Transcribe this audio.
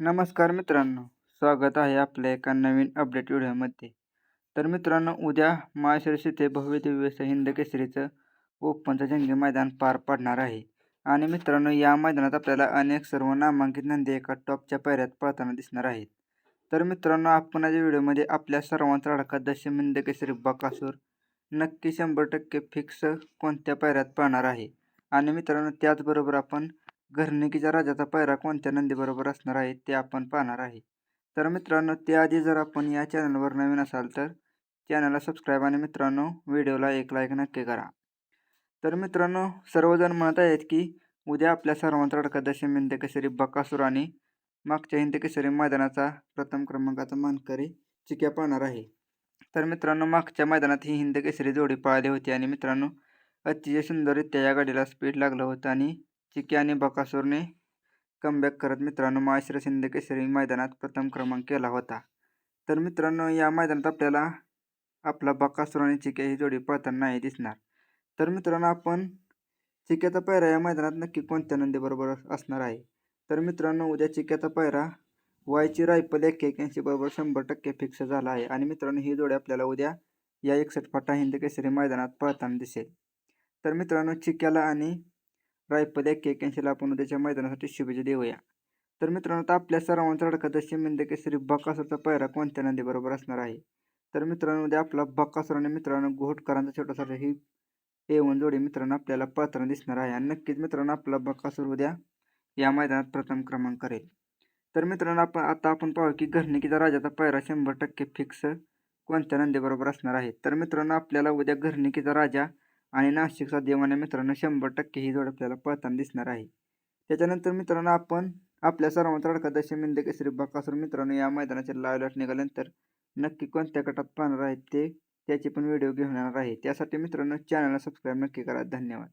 नमस्कार मित्रांनो. स्वागत आहे आपल्या एका नवीन अपडेट व्हिडिओमध्ये. तर मित्रांनो उद्या माळशिरस येथे भव्य दिव्य हिंद केसरीचं ओपनचं जंगी मैदान पार पडणार आहे. आणि मित्रांनो या मैदानात आपल्याला अनेक सर्व नामांकित नंदी एका टॉपच्या पायऱ्यात पळताना दिसणार आहेत. तर मित्रांनो आपण आज व्हिडिओमध्ये आपल्या सर्वांचा अडका दशम हिंद केसरी बकासूर नक्की शंभर टक्के फिक्स कोणत्या पायऱ्यात पळणार आहे. आणि मित्रांनो त्याचबरोबर आपण घरनिकीच्या राजाचा पायरा कोणत्या नंदीबरोबर असणार आहे ते आपण पाहणार आहे. तर मित्रांनो त्याआधी जर आपण या चॅनलवर नवीन असाल तर चॅनलला सबस्क्राईब आणि मित्रांनो व्हिडिओला एक लाईक नक्की करा. तर मित्रांनो सर्वजण म्हणत आहेत की उद्या आपल्या सर्वांचा अडका दशम केसरी बकासूर आणि मागच्या हिंद केसरी मैदानाचा प्रथम क्रमांकाचा मानकरी चिक्या पाहणार आहे. तर मित्रांनो मागच्या मैदानात ही हिंद केसरी जोडी पाळली होती आणि मित्रांनो अतिशय सुंदररित्या या गाडीला स्पीड लागलं होतं आणि चिकी आणि बकासूरने कमबॅक करत मित्रांनो माहेश्वर हिंद केसरी मैदानात प्रथम क्रमांक केला होता. तर मित्रांनो या मैदानात आपल्याला आपला बकासूर आणि चिक्या ही जोडी पळताना नाही दिसणार. तर मित्रांनो आपण चिक्याचा पायरा या मैदानात नक्की कोणत्या नंदीबरोबर असणार आहे? तर मित्रांनो उद्या चिक्याचा पायरा वायची रायफल एक एक्याऐंशी बरोबर शंभर टक्के फिक्स झाला आहे आणि मित्रांनो ही जोडी आपल्याला उद्या या एकसष्ट फाटा हिंद केसरी मैदानात पळताना दिसेल. तर मित्रांनो चिक्याला आणि रायफल एक एक्याऐंशीला आपण उद्याच्या मैदानासाठी शुभेच्छा देऊया. तर मित्रांनो आता आपल्या सर्वांचा अडका दशमी मिंद श्री बकासूरचा पायरा कोणत्या नंदीबरोबर असणार आहे? तर मित्रांनो उद्या आपला बकासूर आणि मित्रांनो घोटकरांचा छोटासा ही एवन जोडी मित्रांनो आपल्याला पात्र दिसणार आहे. आणि नक्कीच मित्रांनो आपला बकासूर उद्या या मैदानात प्रथम क्रमांक करेल. तर मित्रांनो आपण आता आपण पाहू की घरणिकीचा राजाचा पायरा शंभर टक्के फिक्स कोणत्या नंदीबरोबर असणार आहे? तर मित्रांनो आपल्याला उद्या घरणिकीचा राजा आणि नाशिकचा देवाने मित्रांनो शंभर टक्के ही जोड आपल्याला पळताना दिसणार आहे. त्याच्यानंतर मित्रांनो आपण आपल्या सर्वांत अडका दशमिंद केसरी बकासूर मित्रांनो या मैदानाचे लाईव्ह लाट निघाल्यानंतर नक्की कोणत्या गटात पाहणार आहेत ते त्याचे पण व्हिडिओ घेऊन येणार आहे. त्यासाठी मित्रांनो चॅनलला सबस्क्राईब नक्की करा. धन्यवाद.